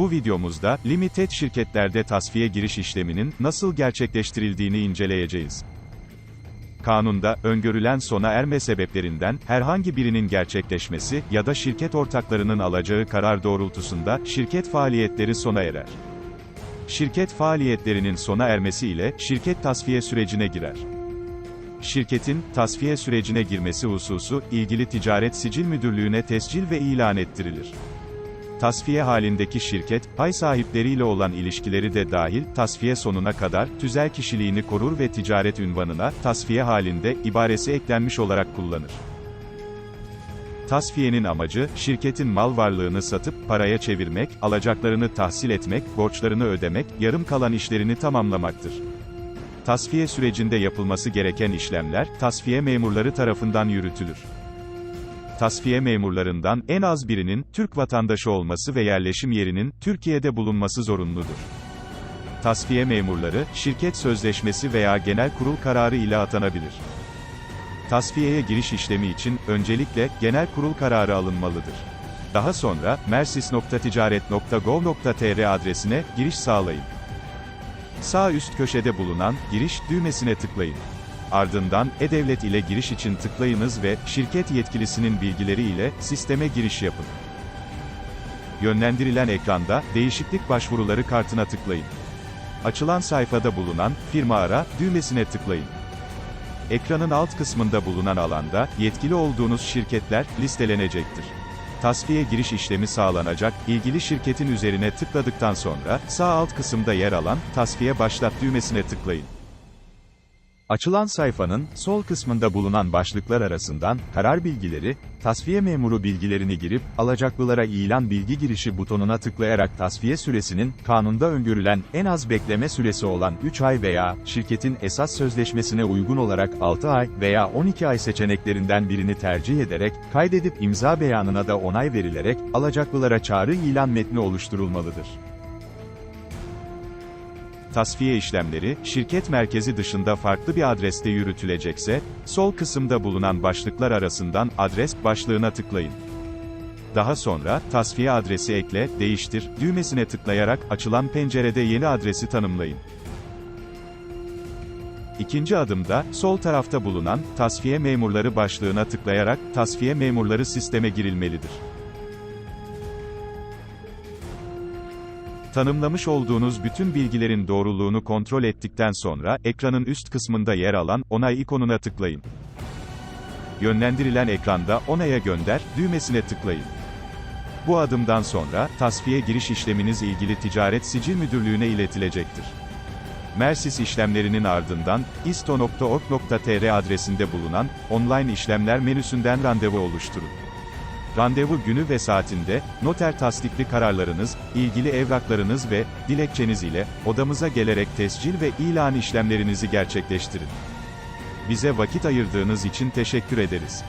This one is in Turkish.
Bu videomuzda, limited şirketlerde tasfiye giriş işleminin nasıl gerçekleştirildiğini inceleyeceğiz. Kanunda, öngörülen sona erme sebeplerinden, herhangi birinin gerçekleşmesi ya da şirket ortaklarının alacağı karar doğrultusunda, şirket faaliyetleri sona erer. Şirket faaliyetlerinin sona ermesi ile, şirket tasfiye sürecine girer. Şirketin, tasfiye sürecine girmesi hususu, ilgili Ticaret Sicil Müdürlüğü'ne tescil ve ilan ettirilir. Tasfiye halindeki şirket, pay sahipleriyle olan ilişkileri de dahil, tasfiye sonuna kadar, tüzel kişiliğini korur ve ticaret ünvanına, tasfiye halinde, ibaresi eklenmiş olarak kullanır. Tasfiyenin amacı, şirketin mal varlığını satıp, paraya çevirmek, alacaklarını tahsil etmek, borçlarını ödemek, yarım kalan işlerini tamamlamaktır. Tasfiye sürecinde yapılması gereken işlemler, tasfiye memurları tarafından yürütülür tasfiye memurlarından en az birinin Türk vatandaşı olması ve yerleşim yerinin Türkiye'de bulunması zorunludur. Tasfiye memurları şirket sözleşmesi veya genel kurul kararı ile atanabilir. Tasfiyeye giriş işlemi için öncelikle genel kurul kararı alınmalıdır. Daha sonra mersis.ticaret.gov.tr adresine giriş sağlayın. Sağ üst köşede bulunan giriş düğmesine tıklayın. Ardından e-devlet ile giriş için tıklayınız ve şirket yetkilisinin bilgileri ile sisteme giriş yapın. Yönlendirilen ekranda değişiklik başvuruları kartına tıklayın. Açılan sayfada bulunan firma ara düğmesine tıklayın. Ekranın alt kısmında bulunan alanda yetkili olduğunuz şirketler listelenecektir. Tasfiye giriş işlemi sağlanacak, ilgili şirketin üzerine tıkladıktan sonra, sağ alt kısımda yer alan, tasfiye başlat düğmesine tıklayın. Açılan sayfanın, sol kısmında bulunan başlıklar arasından, karar bilgileri, tasfiye memuru bilgilerini girip, alacaklılara ilan bilgi girişi butonuna tıklayarak tasfiye süresinin, kanunda öngörülen, en az bekleme süresi olan 3 ay veya, şirketin esas sözleşmesine uygun olarak 6 ay veya 12 ay seçeneklerinden birini tercih ederek, kaydedip imza beyanına da onay verilerek, alacaklılara çağrı ilan metni oluşturulmalıdır. Tasfiye işlemleri, şirket merkezi dışında farklı bir adreste yürütülecekse, sol kısımda bulunan başlıklar arasından adres başlığına tıklayın. Daha sonra, tasfiye adresi ekle, değiştir, düğmesine tıklayarak açılan pencerede yeni adresi tanımlayın. İkinci adımda, sol tarafta bulunan, tasfiye memurları başlığına tıklayarak, tasfiye memurları sisteme girilmelidir. Tanımlamış olduğunuz bütün bilgilerin doğruluğunu kontrol ettikten sonra, ekranın üst kısmında yer alan, onay ikonuna tıklayın. Yönlendirilen ekranda, onaya gönder, düğmesine tıklayın. Bu adımdan sonra, tasfiye giriş işleminiz ilgili Ticaret Sicil Müdürlüğü'ne iletilecektir. Mersis işlemlerinin ardından, isto.org.tr adresinde bulunan, online işlemler menüsünden randevu oluşturun. Randevu günü ve saatinde, noter tasdikli kararlarınız, ilgili evraklarınız ve dilekçeniz ile odamıza gelerek tescil ve ilan işlemlerinizi gerçekleştirin. Bize vakit ayırdığınız için teşekkür ederiz.